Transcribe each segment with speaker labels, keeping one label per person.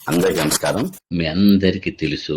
Speaker 1: అందరికీ నమస్కారం.
Speaker 2: మీ అందరికీ తెలుసు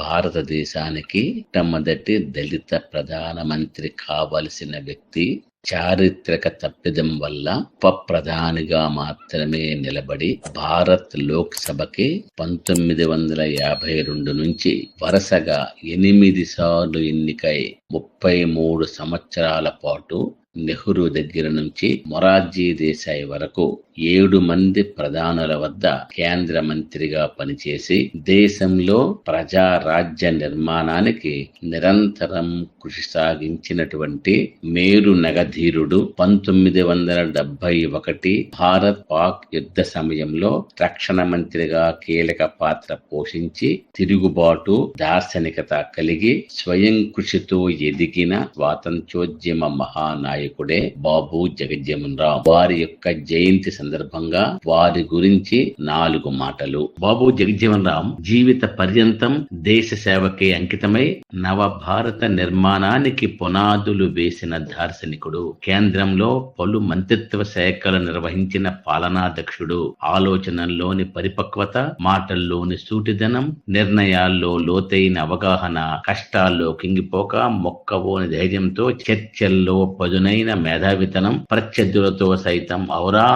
Speaker 2: భారతదేశానికి మొట్టమొదటి దళిత ప్రధానమంత్రి కావలసిన వ్యక్తి చారిత్రక తప్పిదం వల్ల ఉప ప్రధానిగా మాత్రమే నిలబడి భారత్ లోక్ సభకి పంతొమ్మిది వందల యాభై రెండు నుంచి వరుసగా ఎనిమిది సార్లు ఎన్నికై ముప్పై మూడు సంవత్సరాల పాటు నెహ్రూ దగ్గర నుంచి మొరార్జీ దేశాయ్ వరకు ఏడు మంది ప్రధానుల వద్ద కేంద్ర మంత్రిగా పనిచేసి దేశంలో ప్రజా రాజ్య నిర్మాణానికి నిరంతరం కృషి సాగించినటువంటి మేరు నగధీరుడు పంతొమ్మిది వందల డెబ్బై ఒకటి భారత్ పాక్ యుద్ధ సమయంలో రక్షణ మంత్రిగా కీలక పాత్ర పోషించి తిరుగుబాటు దార్శనికత కలిగి స్వయం కృషితో ఎదిగిన స్వాతంత్ర్యోద్యమ మహానాయకుడే బాబు జగజ్జీవన్ రామ్ వారి యొక్క జయంతి సందర్భంగా వారి గురించి నాలుగు మాటలు. బాబు జగజ్జీవన్ రామ్ జీవిత పర్యంతం దేశ సేవకే అంకితమై నవ భారత నిర్మాణానికి పునాదులు వేసిన దార్శనికుడు కేంద్రంలో పలు మంత్రిత్వ శాఖలు నిర్వహించిన పాలనాధ్యక్షుడు. ఆలోచనల్లోని పరిపక్వత మాటల్లోని సూటిదనం నిర్ణయాల్లో లోతైన అవగాహన కష్టాల్లో కింగిపోక మొక్కవోని ధైర్యంతో చర్చల్లో పదునైన మేధావితనం ప్రత్యర్థులతో సైతం ఔరా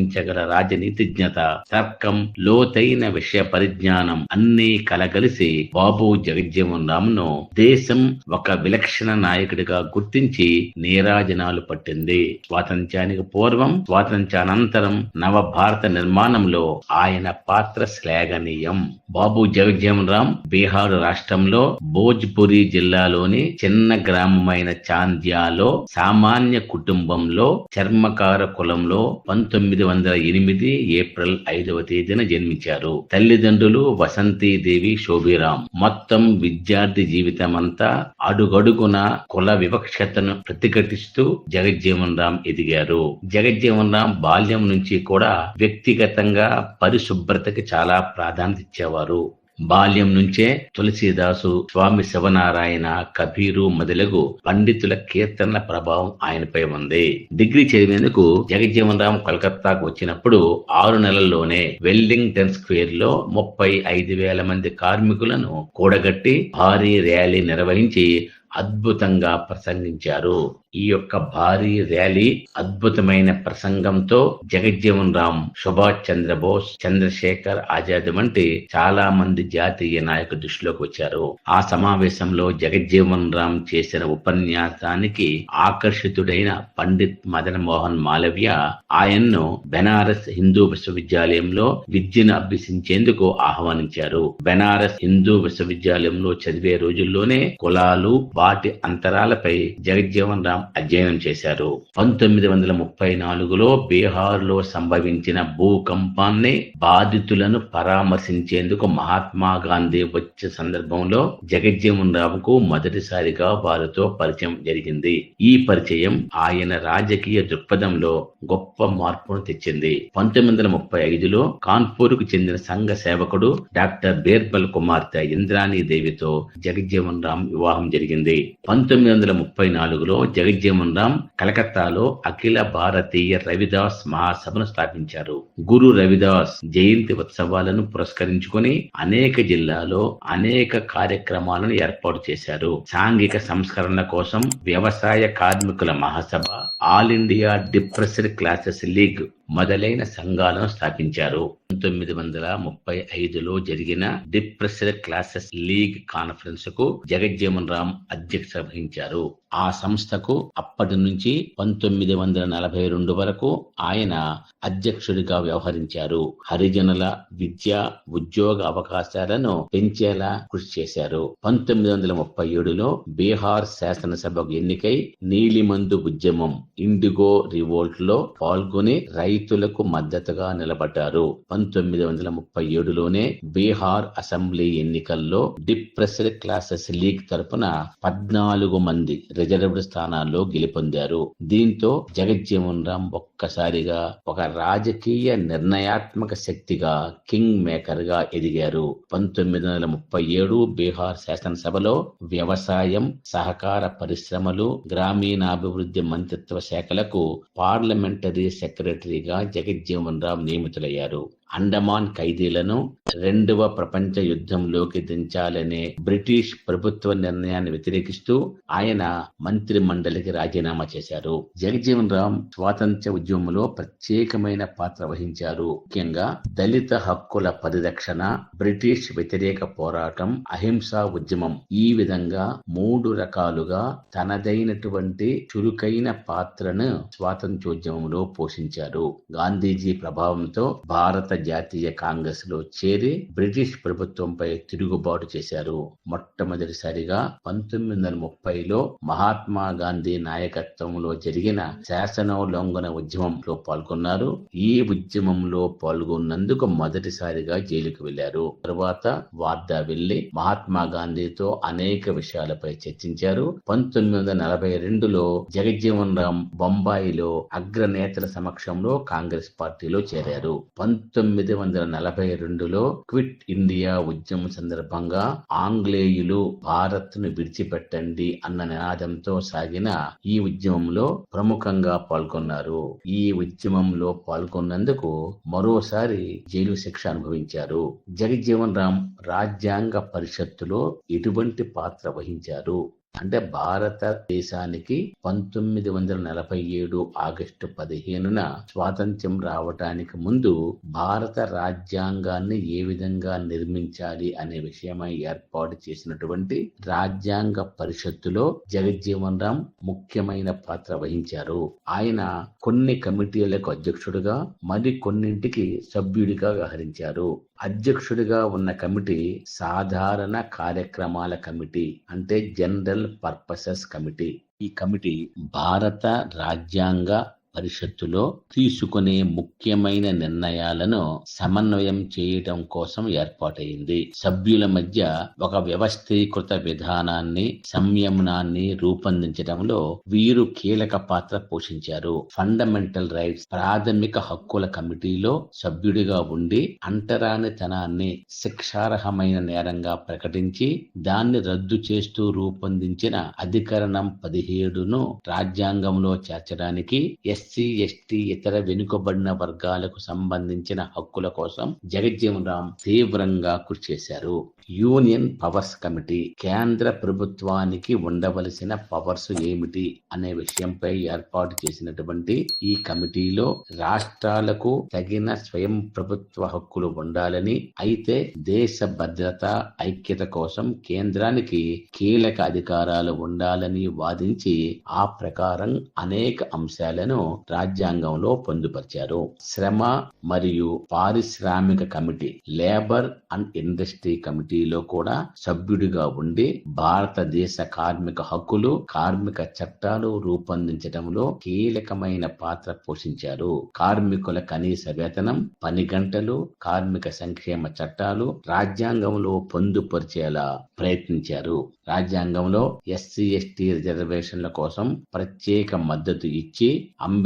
Speaker 2: అనిపించగల రాజనీతిజ్ఞత తర్కం లోతైన విషయ పరిజ్ఞానం అన్నీ కలగలిసి బాబు జగజ్జీవన్ రామ్ను దేశం ఒక విలక్షణ నాయకుడిగా గుర్తించి నీరాజనాలు పట్టింది. స్వాతంత్ర్యానికి పూర్వం స్వాతంత్ర్యానంతరం నవ భారత నిర్మాణంలో ఆయన పాత్ర శ్లాఘనీయం. బాబు జగజ్జీవన్ రామ్ బీహార్ రాష్ట్రంలో భోజ్పురి జిల్లాలోని చిన్న గ్రామమైన చాంద్యాలో సామాన్య కుటుంబంలో చర్మకార కులంలో పంతొమ్మిది వందల ఎనిమిది ఏప్రిల్ ఐదవ తేదీన జన్మించారు. తల్లిదండ్రులు వసంతీదేవి శోభిరామ్. మొత్తం విద్యార్థి జీవితం అంతా అడుగడుగున కుల వివక్షతను ప్రతిఘటిస్తూ జగజ్జీవన్ రామ్ ఎదిగారు. జగజ్జీవన్ రామ్ బాల్యం నుంచి కూడా వ్యక్తిగతంగా పరిశుభ్రతకి చాలా ప్రాధాన్యత ఇచ్చేవారు. బాల్యం నుంచే తులసీదాసు స్వామి శివనారాయణ కబీరు మొదలగు పండితుల కీర్తనల ప్రభావం ఆయనపై ఉంది. డిగ్రీ చదివేందుకు జగజ్జీవన్ రామ్ కలకత్తాకు వచ్చినప్పుడు ఆరు నెలల్లోనే వెల్లింగ్టన్ స్క్వేర్లో ముప్పై ఐదు వేల మంది కార్మికులను కూడగట్టి భారీ ర్యాలీ నిర్వహించి అద్భుతంగా ప్రసంగించారు. ఈ యొక్క భారీ ర్యాలీ అద్భుతమైన ప్రసంగంతో జగజ్జీవన్ రామ్ సుభాష్ చంద్రబోస్ చంద్రశేఖర్ ఆజాద్ వంటి చాలా మంది జాతీయ నాయకుల దృష్టిలోకి వచ్చారు. ఆ సమావేశంలో జగజ్జీవన్ రామ్ చేసిన ఉపన్యాసానికి ఆకర్షితుడైన పండిత్ మదన్ మోహన్ మాలవ్య ఆయన్ను బెనారస్ హిందూ విశ్వవిద్యాలయంలో విద్యను అభ్యసించేందుకు ఆహ్వానించారు. బెనారస్ హిందూ విశ్వవిద్యాలయంలో చదివే రోజుల్లోనే కులాలు వాటి అంతరాలపై జగజ్జీవన్ రామ్ అధ్యయనం చేశారు. పంతొమ్మిది వందల ముప్పై నాలుగులో బీహార్లో సంభవించిన భూకంపాన్ని బాధితులను పరామర్శించేందుకు మహాత్మా గాంధీ వచ్చే సందర్భంలో జగజ్జీవన్ రావుకు మొదటిసారిగా వారితో పరిచయం జరిగింది. ఈ పరిచయం ఆయన రాజకీయ దృక్పథంలో గొప్ప మార్పును తెచ్చింది. పంతొమ్మిది వందల ముప్పై ఐదులో కాన్పూర్కు చెందిన సంఘ సేవకుడు డాక్టర్ బీర్బల్ కుమార్తె ఇంద్రాణి దేవితో జగజ్జీవన్ రామ్ వివాహం జరిగింది. పంతొమ్మిది వందల ముప్పై నాలుగులో జగజ్జీవన్ రామ్ కలకత్తాలో అఖిల భారతీయ రవిదాస్ మహాసభను స్థాపించారు. గురు రవిదాస్ జయంతి ఉత్సవాలను పురస్కరించుకొని అనేక జిల్లాలో అనేక కార్యక్రమాలను ఏర్పాటు చేశారు. సాంఘిక సంస్కరణ కోసం వ్యవసాయ కార్మికుల మహాసభ All India Depressed Classes League మొదలైన సంఘాలను స్థాపించారు. పంతొమ్మిది వందల ముప్పై ఐదులో జరిగిన డిప్రెస్డ్ క్లాసెస్ లీగ్ కాన్ఫరెన్స్కు జగజ్జీవన్ రామ్ అధ్యక్షత వహించారు. ఆ సంస్థకు అప్పటి నుంచి పంతొమ్మిది వందల నలభై రెండు వరకు ఆయన అధ్యక్షుడిగా వ్యవహరించారు. హరిజనుల విద్య ఉద్యోగ అవకాశాలను పెంచేలా కృషి చేశారు. పంతొమ్మిది వందల ముప్పై ఏడులో బీహార్ శాసనసభకు ఎన్నికై నీలిమందు ఉద్యమం ఇండిగో రివోల్ట్లో పాల్గొని రైతులకు మద్దతుగా నిలబడ్డారు. పంతొమ్మిది వందల ముప్పై ఏడులోనే బీహార్ అసెంబ్లీ ఎన్నికల్లో డిప్రెస్డ్ క్లాసెస్ లీగ్ తరపున పద్నాలుగు మంది రిజర్వ్డ్ స్థానాల్లో గెలుపొందారు. దీంతో జగజ్జీవన్ రామ్ ఒక్క ఒక్కసారిగా ఒక రాజకీయ నిర్ణయాత్మక శక్తిగా కింగ్ మేకర్గా ఎదిగారు. పంతొమ్మిది వందల ముప్పై ఏడు బీహార్ శాసనసభలో వ్యవసాయం సహకార పరిశ్రమలు గ్రామీణాభివృద్ధి మంత్రిత్వ శాఖలకు పార్లమెంటరీ సెక్రటరీగా జగజ్జీవన్ రామ్ నియమితులయ్యారు. అండమాన్ ఖైదీలను రెండవ ప్రపంచ యుద్ధంలోకి దించాలనే బ్రిటిష్ ప్రభుత్వ నిర్ణయాన్ని వ్యతిరేకిస్తూ ఆయన మంత్రి మండలికి రాజీనామా చేశారు. జగజీవన్ రామ్ స్వాతంత్ర ఉద్యమంలో ప్రత్యేకమైన పాత్ర వహించారు. ముఖ్యంగా దళిత హక్కుల పరిరక్షణ బ్రిటిష్ వ్యతిరేక పోరాటం అహింసా ఉద్యమం ఈ విధంగా మూడు రకాలుగా తనదైనటువంటి చురుకైన పాత్రను స్వాతంత్ర్యోద్యమంలో పోషించారు. గాంధీజీ ప్రభావంతో భారత జాతీయ కాంగ్రెస్లో చేరి బ్రిటిష్ ప్రభుత్వంపై తిరుగుబాటు చేశారు. మొట్టమొదటిసారిగా పంతొమ్మిది వందల ముప్పైలో మహాత్మా గాంధీ నాయకత్వంలో జరిగిన శాసనోల్లంఘన ఉద్యమంలో పాల్గొన్నారు. ఈ ఉద్యమంలో పాల్గొన్నందుకు మొదటిసారిగా జైలుకు వెళ్ళారు తరువాత వార్దా వెళ్ళి మహాత్మా గాంధీతో అనేక విషయాలపై చర్చించారు. పంతొమ్మిది వందల నలభై రెండులో జగజ్జీవన్ రామ్ బొంబాయిలో అగ్రనేతల సమక్షంలో కాంగ్రెస్ పార్టీలో చేరారు. పంతొమ్మిది వందల నలభై రెండులో క్విట్ ఇండియా ఉద్యమం సందర్భంగా ఆంగ్లేయులు భారత్ను విడిచిపెట్టండి అన్న నినాదంతో సాగిన ఈ ఉద్యమంలో ప్రముఖంగా పాల్గొన్నారు. ఈ ఉద్యమంలో పాల్గొన్నందుకు మరోసారి జైలు శిక్ష అనుభవించారు. జగజ్జీవన్ రామ్ రాజ్యాంగ పరిషత్తులో ఎటువంటి పాత్ర వహించారు? అంటే భారతదేశానికి పంతొమ్మిది వందల నలభై ఏడు ఆగస్టు పదిహేనున స్వాతంత్ర్యం రావటానికి ముందు భారత రాజ్యాంగాన్ని ఏ విధంగా నిర్మించాలి అనే విషయమై ఏర్పాటు చేసినటువంటి రాజ్యాంగ పరిషత్తులో జగజ్జీవన్ రామ్ ముఖ్యమైన పాత్ర వహించారు. ఆయన కొన్ని కమిటీలకు అధ్యక్షుడిగా మరి కొన్నింటికి సభ్యుడిగా వ్యవహరించారు. అధ్యక్షుడిగా ఉన్న కమిటీ సాధారణ కార్యక్రమాల కమిటీ అంటే జనరల్ పర్పసెస్ కమిటీ. ఈ కమిటీ భారత రాజ్యాంగ పరిషత్తులో తీసుకునే ముఖ్యమైన నిర్ణయాలను సమన్వయం చేయటం కోసం ఏర్పాటైంది సభ్యుల మధ్య ఒక వ్యవస్థీకృత విధానాన్ని సంయమనాన్ని రూపొందించడంలో వీరు కీలక పాత్ర పోషించారు. ఫండమెంటల్ రైట్స్ ప్రాథమిక హక్కుల కమిటీలో సభ్యుడిగా ఉండి అంటరానితనాన్ని శిక్షార్హమైన నేరంగా ప్రకటించి దాన్ని రద్దు చేస్తూ రూపొందించిన అధికరణం పదిహేడును రాజ్యాంగంలో చేర్చడానికి ఎస్సీ ఎస్టీ ఇతర వెనుకబడిన వర్గాలకు సంబంధించిన హక్కుల కోసం జగజ్జీవన్ రామ్ తీవ్రంగా కృషి చేశారు. యూనియన్ పవర్స్ కమిటీ కేంద్ర ప్రభుత్వానికి ఉండవలసిన పవర్స్ ఏమిటి అనే విషయంపై ఏర్పాటు చేసినటువంటి ఈ కమిటీలో రాష్ట్రాలకు తగిన స్వయం ప్రభుత్వ హక్కులు ఉండాలని అయితే దేశ భద్రత ఐక్యత కోసం కేంద్రానికి కీలక అధికారాలు ఉండాలని వాదించి ఆ ప్రకారం అనేక అంశాలను రాజ్యాంగంలో పొందుపరిచారు. శ్రమ మరియు పారిశ్రామిక కమిటీ లేబర్ అండ్ ఇండస్ట్రీ కమిటీలో కూడా సభ్యుడిగా ఉండి భారతదేశ కార్మిక హక్కులు కార్మిక చట్టాలు రూపొందించడంలో కీలకమైన పాత్ర పోషించారు. కార్మికుల కనీస వేతనం పని గంటలు కార్మిక సంక్షేమ చట్టాలు రాజ్యాంగంలో పొందుపరిచేలా ప్రయత్నించారు. రాజ్యాంగంలో ఎస్సీ ఎస్టీ రిజర్వేషన్ల కోసం ప్రత్యేక మద్దతు ఇచ్చి అంబేద్కర్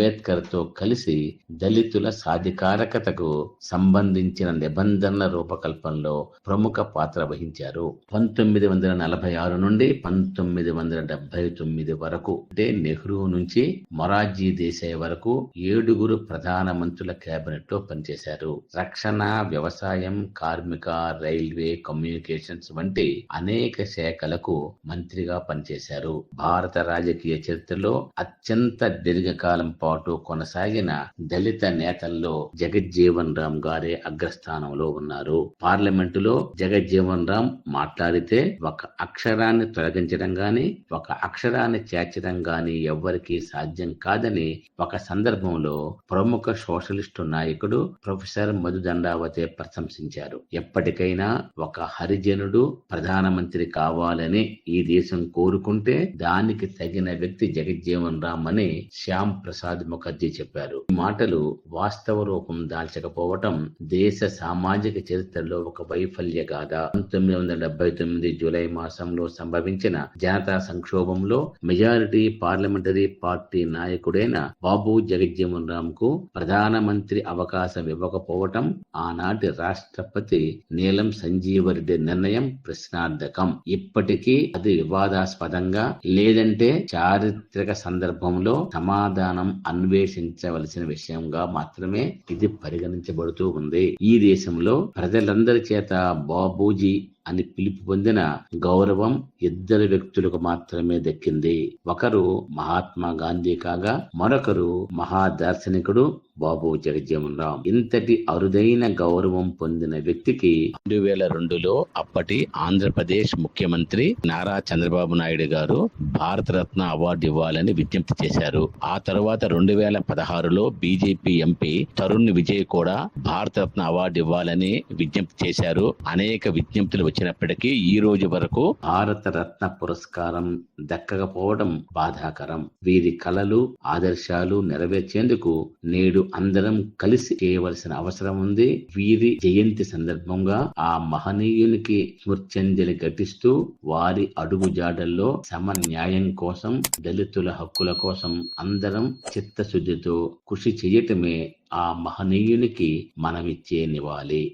Speaker 2: తో కలిసి దళితుల సాధికారకతకు సంబంధించిన నిబంధనల రూపకల్పనలో ప్రముఖ పాత్ర వహించారు. పంతొమ్మిది వందల నలభై ఆరు నుండి పంతొమ్మిది వందల డెబ్బై తొమ్మిది వరకు అంటే నెహ్రూ నుంచి మొరార్జీ దేశాయ్ వరకు ఏడుగురు ప్రధాన మంత్రుల కేబినెట్లో పనిచేశారు. రక్షణ వ్యవసాయం కార్మిక రైల్వే కమ్యూనికేషన్స్ వంటి అనేక శాఖలకు మంత్రిగా పనిచేశారు. భారత రాజకీయ చరిత్రలో అత్యంత దీర్ఘకాలం పాటు కొనసాగిన దళిత నేతల్లో జగజ్జీవన్ రామ్ గారే అగ్రస్థానంలో ఉన్నారు. పార్లమెంటులో జగజ్జీవన్ రామ్ మాట్లాడితే ఒక అక్షరాన్ని తొలగించడం గాని ఒక అక్షరాన్ని చేర్చడం గాని ఎవ్వరికీ సాధ్యం కాదని ఒక సందర్భంలో ప్రముఖ సోషలిస్టు నాయకుడు ప్రొఫెసర్ మధు దండావతే ప్రశంసించారు. ఎప్పటికైనా ఒక హరిజనుడు ప్రధానమంత్రి కావాలని ఈ దేశం కోరుకుంటే దానికి తగిన వ్యక్తి జగజ్జీవన్ రామ్ అని శ్యామ్ ప్రసాద్ ముఖర్జీ చెప్పారు. ఈ మాటలు వాస్తవ రూపం దాల్చకపోవటం దేశ సామాజిక చరిత్రలో ఒక వైఫల్య గాథ. పంతొమ్మిది వందల డెబ్బై తొమ్మిది జూలై మాసంలో సంభవించిన జనతా సంక్షోభంలో మెజారిటీ పార్లమెంటరీ పార్టీ నాయకుడైన బాబు జగజ్జీవన్ రామ్కు ప్రధానమంత్రి అవకాశం ఇవ్వకపోవటం ఆనాటి రాష్ట్రపతి నీలం సంజీవరెడ్డి నిర్ణయం ప్రశ్నార్థకం. ఇప్పటికీ అది వివాదాస్పదంగా లేదంటే చారిత్రక సందర్భంలో సమాధానం అన్వేషించవలసిన విషయంగా మాత్రమే ఇది పరిగణించబడుతూ ఉంది. ఈ దేశంలో ప్రజలందరి చేత బాబూజీ అని పిలుపు పొందిన గౌరవం ఇద్దరు వ్యక్తులకు మాత్రమే దక్కింది. ఒకరు మహాత్మా గాంధీ కాగా మరొకరు మహాదార్శనికుడు బాబు జగజ్జీవన్ రామ్ ఇంతటి అరుదైన గౌరవం పొందిన వ్యక్తికి రెండు వేల రెండులో అప్పటి ఆంధ్రప్రదేశ్ ముఖ్యమంత్రి నారా చంద్రబాబు నాయుడు గారు భారతరత్న అవార్డు ఇవ్వాలని విజ్ఞప్తి చేశారు. ఆ తర్వాత రెండు వేల పదహారులో బీజేపీ ఎంపీ తరుణ్ విజయ్ కూడా భారతరత్న అవార్డు ఇవ్వాలని విజ్ఞప్తి చేశారు. అనేక విజ్ఞప్తులు వచ్చినప్పటికీ ఈ రోజు వరకు భారత రత్న పురస్కారం దక్కకపోవడం బాధాకరం. వీరి కళలు ఆదర్శాలు నెరవేర్చేందుకు నేడు అందరం కలిసి చేయవలసిన అవసరం ఉంది. వీరి జయంతి సందర్భంగా ఆ మహనీయునికి స్మృత్యంజలి ఘటిస్తూ వారి అడుగు జాడల్లో సమన్యాయం కోసం దళితుల హక్కుల కోసం అందరం చిత్తశుద్ధితో కృషి చేయటమే ఆ మహనీయునికి మనమిచ్చే నివాళి.